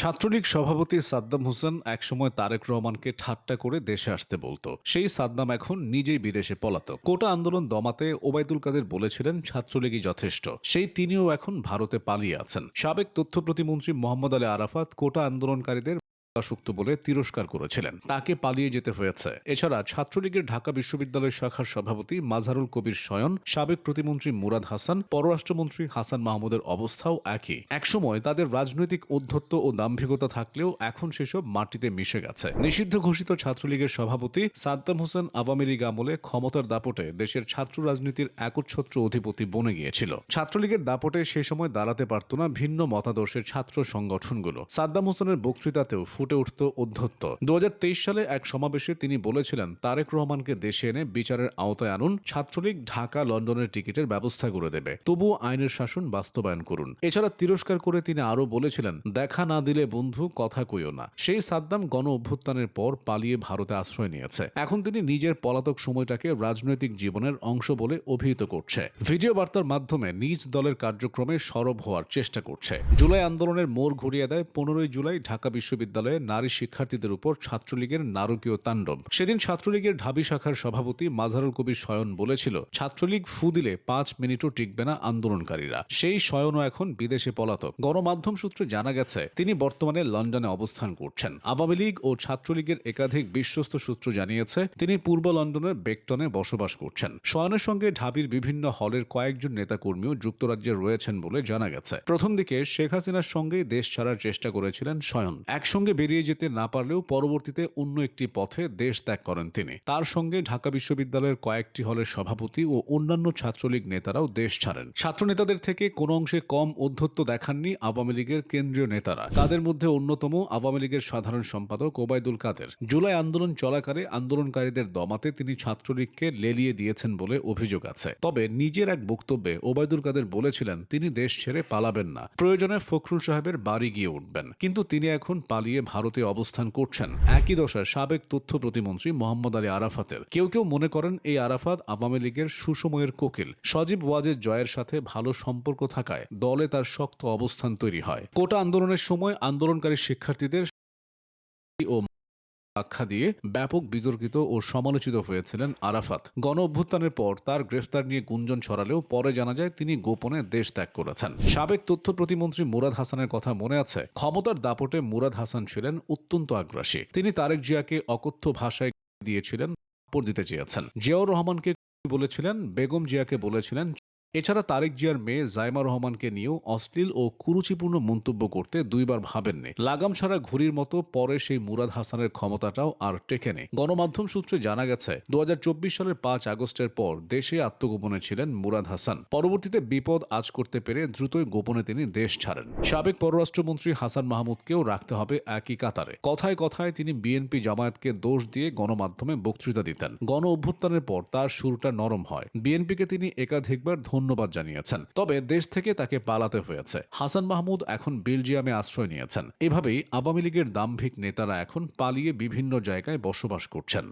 ছাত্রলীগ সভাপতি সাদ্দাম হোসেন একসময় তারেক রহমানকে ঠাট্টা করে দেশে আসতে বলতো। সেই সাদ্দাম এখন নিজেই বিদেশে পলাতক। কোটা আন্দোলন দমাতে ওবায়দুল কাদের বলেছিলেন, ছাত্রলীগই যথেষ্ট। সেই তিনিও এখন ভারতে পালিয়ে আছেন। সাবেক তথ্য প্রতিমন্ত্রী মোহাম্মদ আলী আরাফাত কোটা আন্দোলনকারীদের আসক্ত বলে তিরস্কার করেছিলেন। তাকে পালিয়ে যেতে হয়েছে। এছাড়া ছাত্রলীগের ঢাকা বিশ্ববিদ্যালয় শাখার সভাপতি মাঝারুল কবির শয়ন সাবেক প্রতিমন্ত্রী মুরাদ হাসান, পররাষ্ট্রমন্ত্রী হাসান মাহমুদের অবস্থাও একই। একসময় তাদের রাজনৈতিক ঔদ্ধত্য ও দাম্ভিকতা থাকলেও এখন সেসব মাটিতে মিশে গেছে। নিষিদ্ধ ঘোষিত ছাত্রলীগের সভাপতি সাদ্দাম হোসেন আওয়ামী লীগ আমলে ক্ষমতার দাপটে দেশের ছাত্র রাজনীতির একচ্ছত্র অধিপতি বনে গিয়েছিল। ছাত্রলীগের দাপটে সে সময় দাঁড়াতে পারত না ভিন্ন মতাদর্শের ছাত্র সংগঠনগুলো। সাদ্দাম হোসেনের বক্তৃতাতেও ফুটে উঠত অধ্যত্ত দু সালে এক সমাবেশে তিনি বলেছিলেন, তারেক রহমানকে দেশে এনে বিচারের আওতায় আনুন, ছাত্রলীগ ঢাকা, লন্ডনের টিকিটের ব্যবস্থা করে দেবে। তবুও আইনের শাসন বাস্তবায়ন করুন। এছাড়া তিরস্কার করে তিনি আরও বলেছিলেন, দেখা না দিলে বন্ধু কথা কইও না। সেই সাদ্দাম গণ অভ্যুত্থানের পর পালিয়ে ভারতে আশ্রয় নিয়েছে। এখন তিনি নিজের পলাতক সময়টাকে রাজনৈতিক জীবনের অংশ বলে অভিহিত করছে। ভিডিও বার্তার মাধ্যমে নিজ দলের কার্যক্রমে সরব হওয়ার চেষ্টা করছে। জুলাই আন্দোলনের মোড় ঘুরিয়ে দেয় পনেরোই জুলাই ঢাকা বিশ্ববিদ্যালয়ে নারী শিক্ষার্থীদের উপর ছাত্রলীগের নারকীয় তাণ্ডব। সেদিন ছাত্রলীগের ঢাবি শাখার সভাপতি মাজারুল কবির শয়ন বলেছিল, ছাত্রলীগ ফু দিলে পাঁচ মিনিটও টিকবে না আন্দোলনকারীরা। সেই শয়নও এখন বিদেশে পলাতক। গণমাধ্যম সূত্রে জানা গেছে, তিনি বর্তমানে লন্ডনে অবস্থান করছেন। আওয়ামী লীগ ও ছাত্রলীগের একাধিক বিশ্বস্ত সূত্র জানিয়েছে, তিনি পূর্ব লন্ডনের বেকটনে বসবাস করছেন। শয়নের সঙ্গে ঢাবির বিভিন্ন হলের কয়েকজন নেতাকর্মীও যুক্তরাজ্যে রয়েছেন বলে জানা গেছে। প্রথম দিকে শেখ হাসিনার সঙ্গে দেশ ছাড়ার চেষ্টা করেছিলেন শয়ন একসঙ্গে বেরিয়ে যেতে না পারলেও পরবর্তীতে অন্য একটি পথে দেশ ত্যাগ করেন তিনি। তার সঙ্গে ঢাকা বিশ্ববিদ্যালয়ের কয়েকটি হলের সভাপতি ও অন্যান্য ছাত্রলীগ নেতারাও দেশ ছাড়েন। ছাত্র নেতাদের থেকে কোনো অংশে কম অধ্যত্ত দেখাননি আওয়ামী লীগের কেন্দ্রীয় নেতারা। তাদের মধ্যে অন্যতম আওয়ামী লীগের সাধারণ সম্পাদক ওবায়দুল কাদের। জুলাই আন্দোলন চলাকালে আন্দোলনকারীদের দমাতে তিনি ছাত্রলীগকে লেলিয়ে দিয়েছেন বলে অভিযোগ আছে। তবে নিজের এক বক্তব্যে ওবায়দুল কাদের বলেছিলেন, তিনি দেশ ছেড়ে পালাবেন না। প্রয়োজনে ফখরুল সাহেবের বাড়ি গিয়ে উঠবেন। কিন্তু তিনি এখন পালিয়ে ভারতে অবস্থান করছেন। একই দশায় সাবেক তথ্য প্রতিমন্ত্রী মোহাম্মদ আলী আরাফাতের। কেউ কেউ মনে করেন এই আরাফাত আওয়ামী লীগের সুসময়ের কোকিল। সজীব ওয়াজের জয়ের সাথে ভালো সম্পর্ক থাকায় দলে তার শক্ত অবস্থান তৈরি হয়। কোটা আন্দোলনের সময় আন্দোলনকারী শিক্ষার্থীদের ও আখ্যা দিয়ে ব্যাপক বিতর্কিত ও সমালোচিত হয়েছিলেন আরাফাত। গণ অভ্যুত্থানের পর তার গ্রেফতার নিয়ে গুঞ্জন ছড়ালেও পরে জানা যায় তিনি গোপনে দেশ ত্যাগ করেছেন। সাবেক তথ্য প্রতিমন্ত্রী মুরাদ হাসানের কথা মনে আছে, ক্ষমতার দাপটে মুরাদ হাসান ছিলেন অত্যন্ত আগ্রাসী। তিনি তারেক জিয়াকে অকথ্য ভাষায় দিয়েছিলেন দিতে চেয়েছেন। জিয়াউর রহমানকে বলেছিলেন, বেগম জিয়াকে বলেছিলেন এছাড়া তারেক জিয়ার মেয়ে জাইমা রহমানকে নিয়েও অশ্লীল ও কুরুচিপূর্ণ মন্তব্য করতে দুইবার ভাবেননি। লাগাম ছাড়া ঘুড়ির মতো পরে সেই মুরাদ হাসানের ক্ষমতাটাও আর টেকেনি গণমাধ্যম সূত্রে জানা গেছে দু সালের পাঁচ আগস্টের পর দেশে আত্মগোপনে ছিলেন মুরাদ হাসান। পরবর্তীতে বিপদ আজ করতে পেরে দ্রুতই গোপনে তিনি দেশ ছাড়েন। সাবেক পররাষ্ট্রমন্ত্রী হাসান মাহমুদকেও রাখতে হবে একই কাতারে। কথায় কথায় তিনি বিএনপি জামায়াতকে দোষ দিয়ে গণমাধ্যমে বক্তৃতা দিতেন। গণ অভ্যুত্থানের পর তার সুরটা নরম হয়। বিএনপিকে তিনি একাধিকবার ধন্যবাদ জানিয়েছেন। তবে দেশ থেকে তাকে পালাতে হয়েছে। হাসান মাহমুদ এখন বেলজিয়ামে আশ্রয় নিয়েছেন। এভাবেই আওয়ামী লীগের দাম্ভিক নেতারা এখন পালিয়ে বিভিন্ন জায়গায় বসবাস করছেন।